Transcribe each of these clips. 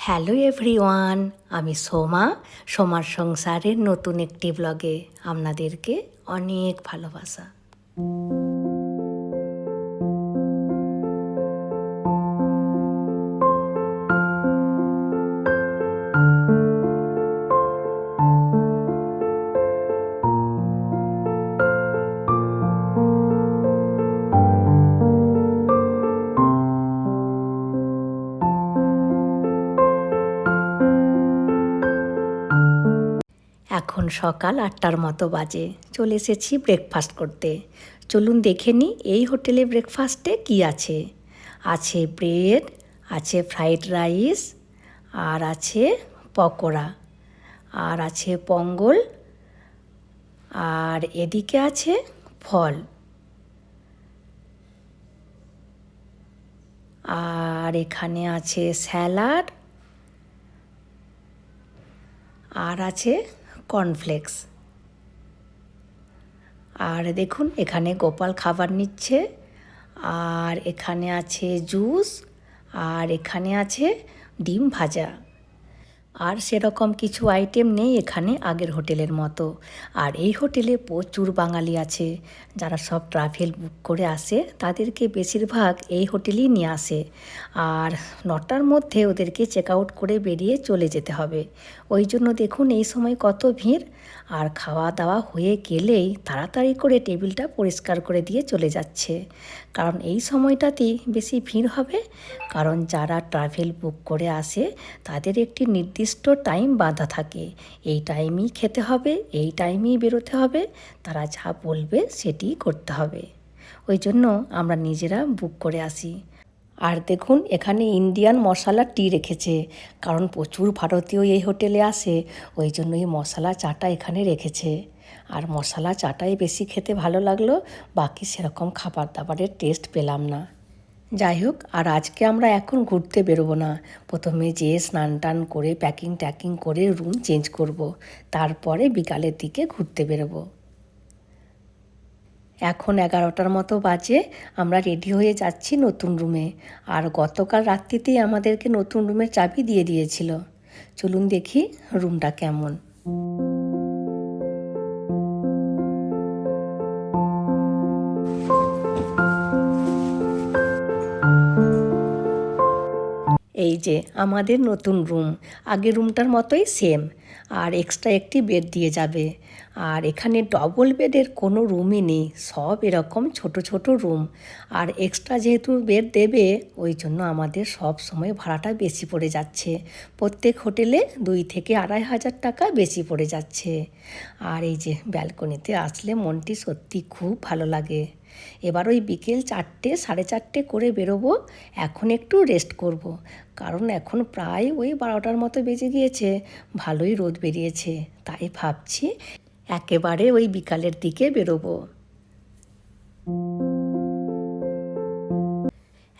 Hello everyone আমি সোমা সোমার সংসারের নতুন একটি ব্লগে আপনাদেরকে অনেক ভালোবাসা। সকাল আটটার মতো বাজে। চলে এসেছি ব্রেকফাস্ট করতে। চলুন দেখে নিই এই হোটেলে ব্রেকফাস্টে কি আছে। আছে ব্রেড আছে ফ্রাইড রাইস আর আছে পকোড়া, আর আছে পঙ্গল, আর এদিকে আছে ফল। আর এখানে আছে স্যালাড, আর আছে কর্নফ্লেক্স আর দেখুন, এখানে গোপাল খাবার নিচ্ছে, আর এখানে আছে জুস, আর এখানে আছে ডিম ভাজা। আর সেরকম কিছু আইটেম নেই এখানে আগের হোটেলের মতো। আর এই হোটেলে প্রচুর বাঙালি আছে, যারা সব ট্রাভেল বুক করে আসে, তাদেরকে বেশিরভাগ এই হোটেলেই নিয়ে আসে। আর নটার মধ্যে ওদেরকে চেক আউট করে বেরিয়ে চলে যেতে হবে। ওই জন্য দেখুন এই সময় কত ভিড়। আর খাওয়া দাওয়া হয়ে গেলেই তাড়াতাড়ি করে টেবিলটা পরিষ্কার করে দিয়ে চলে যাচ্ছে। কারণ এই সময়টাতেই বেশি ভিড় হবে। কারণ যারা ট্রাভেল বুক করে আসে, তাদের একটি নির্দিষ্ট টাইম বাঁধা থাকে। এই টাইমেই খেতে হবে, এই টাইমেই বেরোতে হবে। তারা যা বলবে সেটিই করতে হবে। ওই জন্য আমরা নিজেরা বুক করে আসি। আর দেখুন, এখানে ইন্ডিয়ান মশলা টি রেখেছে। কারণ প্রচুর ভারতীয় এই হোটেলে আসে, ওই জন্য এই মশলা চাটা এখানে রেখেছে। আর মশলা চাটাই বেশি খেতে ভালো লাগল, বাকি সেরকম খাবার দাবারের টেস্ট পেলাম না। যাই হোক, আর আজকে আমরা এখন ঘুরতে বেরোবো না। প্রথমে যেয়ে স্নান টান করে প্যাকিং ট্যাকিং করে রুম চেঞ্জ করব। তারপরে বিকালের দিকে ঘুরতে বেরোবো। এখন এগারোটার মতো বাজে, আমরা রেডি হয়ে যাচ্ছি নতুন রুমে আর গতকাল রাত্রিতেই আমাদেরকে নতুন রুমের চাবি দিয়ে দিয়েছিল। চলুন দেখি রুমটা কেমন। এই যে আমাদের নতুন রুম আগের রুমটার মতোই সেম আর এক্সট্রা একটি বেড দিয়ে যাবে। আর এখানে ডবল বেডের কোনো রুমই নেই, সব এরকম ছোট ছোট রুম আর এক্সট্রা যেহেতু বেড দেবে, ওই জন্য আমাদের সব সময় ভাড়াটা বেশি পড়ে যাচ্ছে। প্রত্যেক হোটেলে দুই থেকে আড়াই হাজার টাকা বেশি পড়ে যাচ্ছে। আর এই যে ব্যালকনিতে আসলে মনটি সত্যি খুব ভালো লাগে। এবার ওই বিকেল চারটে, সাড়ে চারটে করে বেরোবো। এখন একটু রেস্ট করব। কারণ এখন প্রায় ওই বারোটার মতো বেজে গিয়েছে। ভালোই রোদ বেরিয়েছে। তাই ভাবছি একেবারে ওই বিকালের দিকে বেরোবো।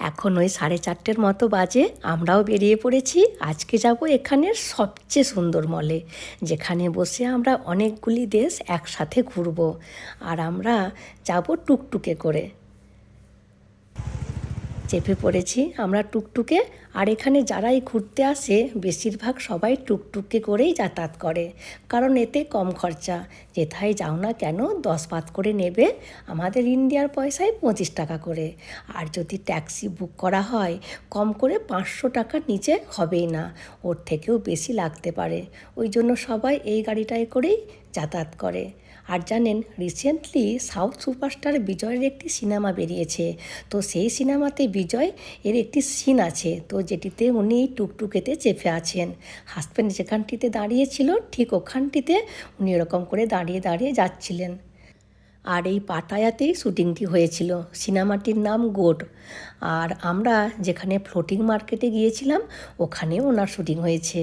এখন ওই সাড়ে চারটের মতো বাজে, আমরাও বেরিয়ে পড়েছি। আজকে যাব এখানের সবচেয়ে সুন্দর মলে যেখানে বসে আমরা অনেকগুলি দেশ একসাথে ঘুরব। আর আমরা যাব টুকটুকে করে। চেপে পড়েছি। আমরা টুকটুকে, আর এখানে যারাই ঘুরতে আসে, বেশিরভাগ সবাই টুকটুকে করেই যাতায়াত করে। কারণ এতে কম খরচা। যেথায় যাও না কেন, দশ পাত করে নেবে। আমাদের ইন্ডিয়ার পয়সায় পঁচিশ টাকা করে। আর যদি ট্যাক্সি বুক করা হয়, কম করে পাঁচশো টাকার নিচে হবেই না। ওর থেকেও বেশি লাগতে পারে। ওই জন্য সবাই এই গাড়িটায় করেই যাতায়াত করে। আর জানেন রিসেন্টলি সাউথ সুপারস্টার বিজয়ের একটি সিনেমা বেরিয়েছে। তো সেই সিনেমাতে বিজয় এর একটি সিন আছে, তো যেটিতে উনি টুকটুকেতে চেপে আছেন। হাজব্যান্ড যেখানটিতে দাঁড়িয়েছিল, ঠিক ওখানটিতে উনি এরকম করে দাঁড়িয়ে দাঁড়িয়ে যাচ্ছিলেন। আর এই পাটায়াতেই শুটিংটি হয়েছিল। সিনেমাটির নাম গোড আর আমরা যেখানে ফ্লোটিং মার্কেটে গিয়েছিলাম ওখানেও ওনার শুটিং হয়েছে।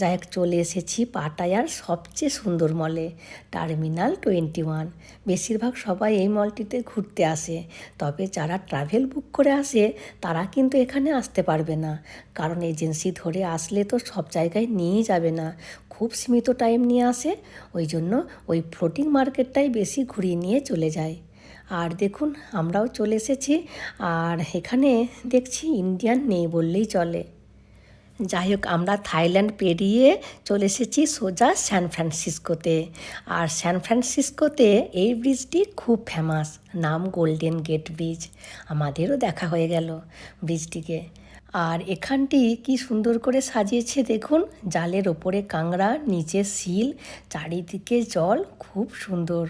যাই হোক, চলে এসেছি পাটায়ার সবচেয়ে সুন্দর মলে টার্মিনাল টোয়েন্টি ওয়ান। বেশিরভাগ সবাই এই মলটিতে ঘুরতে আসে, তবে যারা ট্রাভেল বুক করে আসে, তারা কিন্তু এখানে আসতে পারবে না। কারণ এজেন্সি ধরে আসলে তো সব জায়গায় নিয়েই যাবে না, খুব সীমিত টাইম নিয়ে আসে, ওই জন্য ওই ফ্লোটিং মার্কেটটাই বেশি ঘুরিয়ে নিয়ে চলে যায়। আর দেখুন, আমরাও চলে এসেছি, আর এখানে দেখছি ইন্ডিয়ান নেই বললেই চলে। যাই হোক আমরা থাইল্যান্ড পেরিয়ে চলে এসেছি সোজা স্যান ফ্রান্সিসকোতে। আর স্যান ফ্রান্সিসকোতে এই ব্রিজটি খুব ফেমাস নাম গোল্ডেন গেট ব্রিজ আমাদেরও দেখা হয়ে গেল ব্রিজটিকে আর এখানটি কি সুন্দর করে সাজিয়েছে দেখুন, জালের ওপরে কাংড়া নিচে শিল চারিদিকে জল, খুব সুন্দর।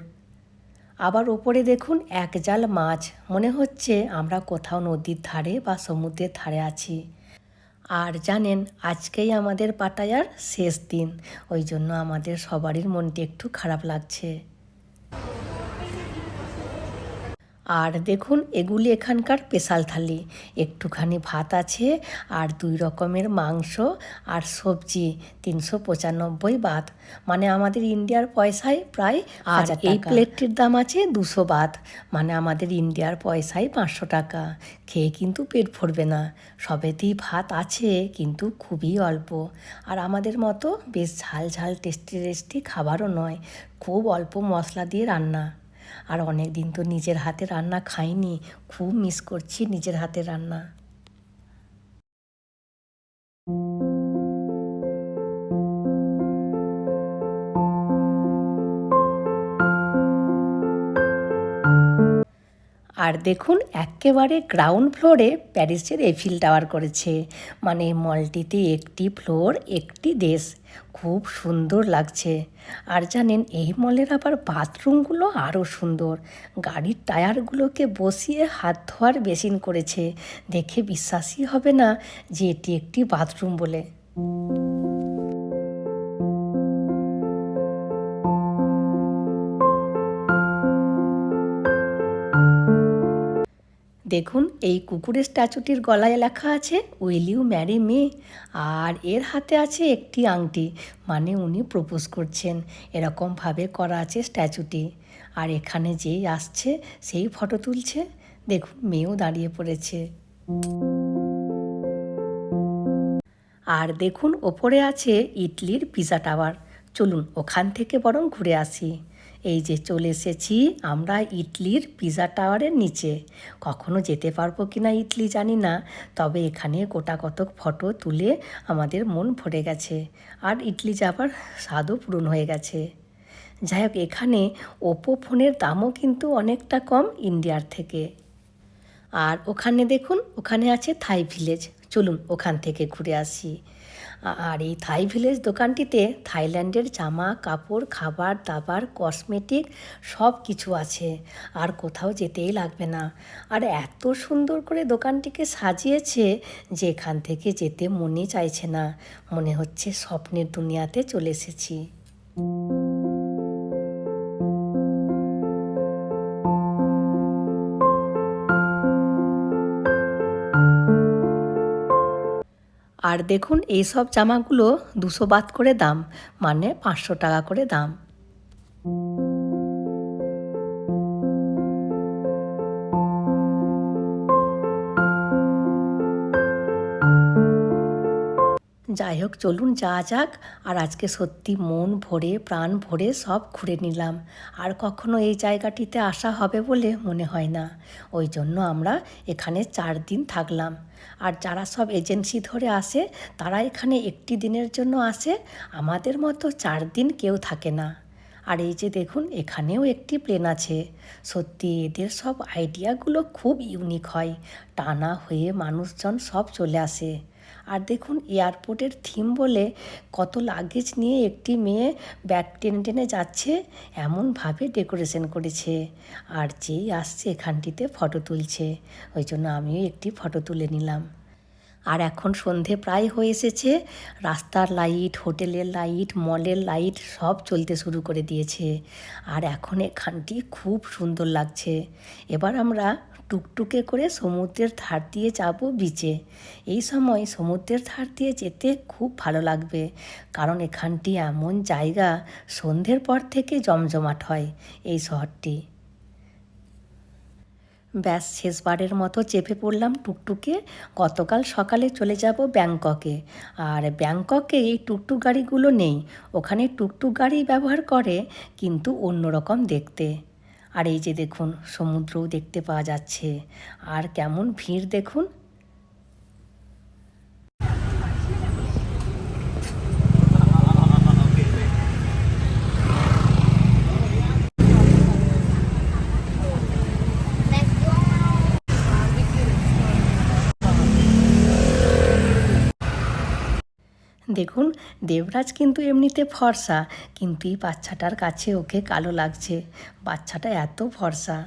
আবার ওপরে দেখুন, এক জাল মাছ। মনে হচ্ছে আমরা কোথাও নদীর ধারে বা সমুদ্রের ধারে আছি। আর জানেন, আজকেই আমাদের পাটায়ার শেষ দিন। ওই জন্য আমাদের সবারই মনটি একটু খারাপ লাগছে। আর দেখুন এগুলি এখানকার স্পেশাল থালি। একটুখানি ভাত আছে আর দুই রকমের মাংস আর সবজি তিনশো পঁচানব্বই বাত। মানে আমাদের ইন্ডিয়ার পয়সায় প্রায় আর এই প্লেটটির দাম আছে দুশো বাত। মানে আমাদের ইন্ডিয়ার পয়সায় পাঁচশো টাকা। খেয়ে কিন্তু পেট ভরবে না। সবেতেই ভাত আছে কিন্তু খুবই অল্প। আর আমাদের মতো বেশ ঝাল ঝাল টেস্টি টেস্টি খাবারও নয়। খুব অল্প মশলা দিয়ে রান্না। আর অনেক দিন তো নিজের হাতে রান্না খাইনি খুব মিস করছি নিজের হাতে রান্না। আর দেখুন একেবারে গ্রাউন্ড ফ্লোরে প্যারিসের এফিল টাওয়ার করেছে। মানে মলটিতে একটি ফ্লোর একটি দেশ। খুব সুন্দর লাগছে। আর জানেন, এই মলের আবার বাথরুমগুলো আরও সুন্দর। গাড়ির টায়ারগুলোকে বসিয়ে হাত ধোয়ার বেসিন করেছে। দেখে বিশ্বাসই হবে না যে এটি একটি বাথরুম বলে। দেখুন, এই কুকুরের স্ট্যাচুটির গলায় লেখা আছে উইল ইউ ম্যারি মি আর এর হাতে আছে একটি আংটি মানে উনি প্রপোজ করছেন। এরকমভাবে করা আছে স্ট্যাচুটি। আর এখানে যেই আসছে, সেই ফটো তুলছে। দেখুন, মেয়েও দাঁড়িয়ে পড়েছে। আর দেখুন, ওপরে আছে ইডলির পিজা টাওয়ার। চলুন, ওখান থেকে বরং ঘুরে আসি। এই যে চলে এসেছি আমরা ইটলির পিজা টাওয়ারের নিচে। কখনো যেতে পারব কি না ইটলি জানি না, তবে এখানে গোটা কতক ফটো তুলে আমাদের মন ভরে গেছে। আর ইটলি যাবার স্বাদও পূরণ হয়ে গেছে। যাই হোক এখানে ওপো ফোনের দামও কিন্তু অনেকটা কম ইন্ডিয়ার থেকে। আর ওখানে দেখুন, ওখানে আছে থাই ভিলেজ। চলুন, ওখান থেকে ঘুরে আসি। আর এই থাই ভিলেজ দোকানটিতে থাইল্যান্ডের জামা, কাপড়, খাবার, দাবার, কসমেটিক সব কিছু আছে। আর কোথাও যেতেই লাগবে না। আর এত সুন্দর করে দোকানটিকে সাজিয়েছে যে এখান থেকে যেতে মনে চাইছে না। মনে হচ্ছে স্বপ্নের দুনিয়াতে চলে এসেছি। আর দেখুন এই সব জামাগুলো দুশো বাত করে দাম মানে পাঁচশো টাকা করে দাম। যাই হোক, চলুন যা যাক। আর আজকে সত্যি মন ভরে, প্রাণ ভরে সব ঘুরে নিলাম। আর কখনো এই জায়গাটিতে আসা হবে বলে মনে হয় না। ওই জন্য আমরা এখানে চার দিন থাকলাম। আর যারা সব এজেন্সি ধরে আসে, তারা এখানে একটি দিনের জন্য আসে। আমাদের মতো চার দিন কেউ থাকে না। আর এই যে দেখুন, এখানেও একটি প্লেন আছে। সত্যি এদের সব আইডিয়াগুলো খুব ইউনিক হয়। টানা হয়ে মানুষজন সব চলে আসে। আর দেখুন এয়ারপোর্টের থিম বলে কত লাগেজ নিয়ে একটি মেয়ে ব্যাগ টেনে টেনে যাচ্ছে, এমনভাবে ডেকোরেশন করেছে। আর যেই আসছে এখানটিতে ফটো তুলছে, ওই জন্য আমিও একটি ফটো তুলে নিলাম। আর এখন সন্ধে প্রায় হয়ে এসেছে, রাস্তার লাইট হোটেলের লাইট মলের লাইট সব চলতে শুরু করে দিয়েছে। আর এখন এখানটি খুব সুন্দর লাগছে। এবার আমরা টুকটুকে করে সমুদ্রের ধার দিয়ে যাব বিচে এই সময় সমুদ্রের ধার দিয়ে যেতে খুব ভালো লাগবে, কারণ এখানটি এমন জায়গা, সন্ধ্যের পর থেকে জমজমাট হয় এই শহরটি। ব্যাস, শেষবারের মতো চেপে পড়লাম টুকটুকে। গতকাল সকালে চলে যাব ব্যাংককে। আর ব্যাংককে এই টুকটুক গাড়িগুলো নেই। ওখানে টুকটুক গাড়ি ব্যবহার করে, কিন্তু অন্যরকম দেখতে। আর এই যে দেখুন সমুদ্রও দেখতে পাওয়া যাচ্ছে। আর কেমন ভিড় দেখুন। দেখুন, দেবরাজ কিন্তু এমনিতে ফর্সা, কিন্তু এই বাচ্চাটার কাছে ওকে কালো লাগছে। বাচ্চাটা এত ফর্সা।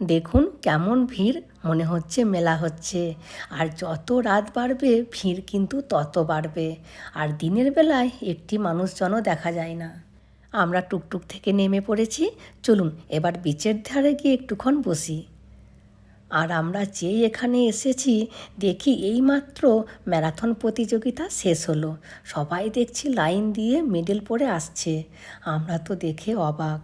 দেখুন, কেমন ভিড়, মনে হচ্ছে মেলা হচ্ছে। আর যত রাত বাড়বে, ভিড় কিন্তু তত বাড়বে। আর দিনের বেলায় একটি মানুষজনও দেখা যায় না। আমরা টুকটুক থেকে নেমে পড়েছি। চলুন, এবার বিচের ধারে গিয়ে একটুক্ষণ বসি। আর আমরা যেই এখানে এসেছি, দেখি এইমাত্র ম্যারাথন প্রতিযোগিতা শেষ হলো। সবাই দেখছি লাইন দিয়ে মেডেল পরে আসছে। আমরা তো দেখে অবাক।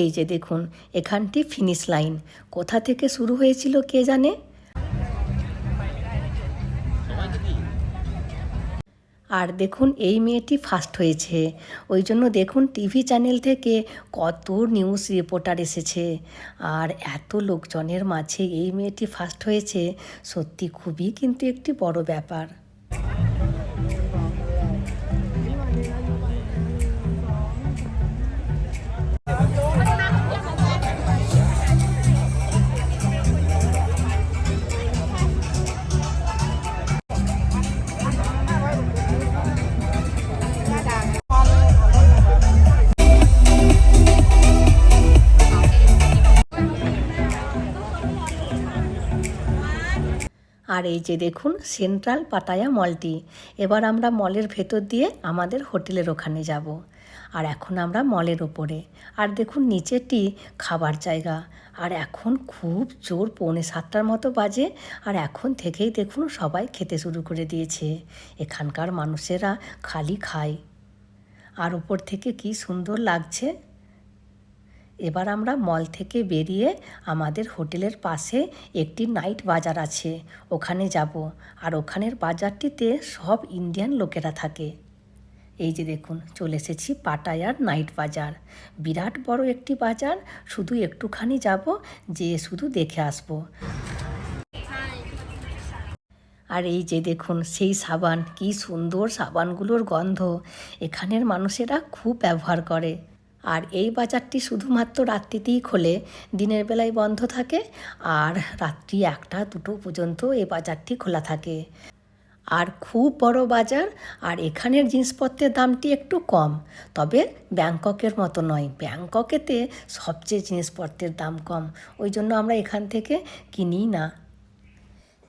এই যে দেখুন, এখানটি ফিনিশ লাইন কোথা থেকে শুরু হয়েছিল কে জানে? আর দেখুন এই মেয়েটি ফার্স্ট হয়েছে। ওই জন্য দেখুন টিভি চ্যানেল থেকে কত নিউজ রিপোর্টার এসেছে। আর এত লোকজনের মাঝে এই মেয়েটি ফার্স্ট হয়েছে, সত্যি খুবই কিন্তু একটি বড় ব্যাপার। আর এই যে দেখুন, সেন্ট্রাল পাটায়া মলটি। এবার আমরা মলের ভেতর দিয়ে আমাদের হোটেলের ওখানে যাব। আর এখন আমরা মলের ওপরে। আর দেখুন, নিচেরটি খাবার জায়গা। আর এখন খুব জোর, পৌনে সাতটার মতো বাজে। আর এখন থেকেই দেখুন, সবাই খেতে শুরু করে দিয়েছে। এখানকার মানুষেরা খালি খায়। আর ওপর থেকে কি সুন্দর লাগছে। এবার আমরা মল থেকে বেরিয়ে আমাদের হোটেলের পাশে একটি নাইট বাজার আছে, ওখানে যাব। আর ওখানের বাজারটিতে সব ইন্ডিয়ান লোকেরা থাকে। এই যে দেখুন, চলে এসেছি পাটায়ার নাইট বাজার। বিরাট বড় একটি বাজার, শুধু একটুখানি যাব যে শুধু দেখে আসব। আর এই যে দেখুন, সেই সাবান, কি সুন্দর সাবানগুলোর গন্ধ। এখানের মানুষেরা খুব ব্যবহার করে। আর এই বাজারটি শুধুমাত্র রাত্রিতেই খোলে, দিনের বেলায় বন্ধ থাকে আর রাত্রি একটা, দুটো পর্যন্ত এই বাজারটি খোলা থাকে। আর খুব বড় বাজার আর এখানের জিনিসপত্রের দামটি একটু কম, তবে ব্যাংককের মতো নয়। ব্যাংককেতে সবচেয়ে জিনিসপত্রের দাম কম, ওই জন্য আমরা এখান থেকে কিনি না।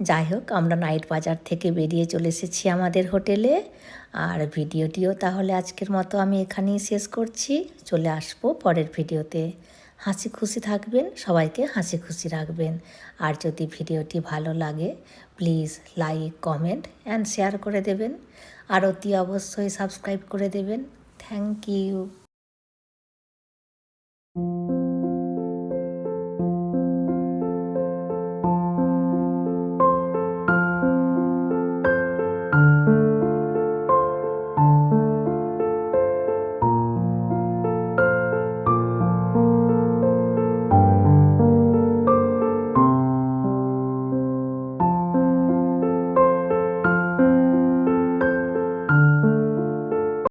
যাই হোক, আমরা নাইট বাজার থেকে বেরিয়ে চলে এসেছি আমাদের হোটেলে। আর ভিডিওটিও তাহলে আজকের মতো আমি এখানেই শেষ করছি। চলে আসব পরের ভিডিওতে। হাসি খুশি থাকবেন, সবাইকে হাসি খুশি রাখবেন। আর যদি ভিডিওটি ভালো লাগে, please like, comment and share করে দেবেন। আর অতি অবশ্যই সাবস্ক্রাইব করে দেবেন। Thank you.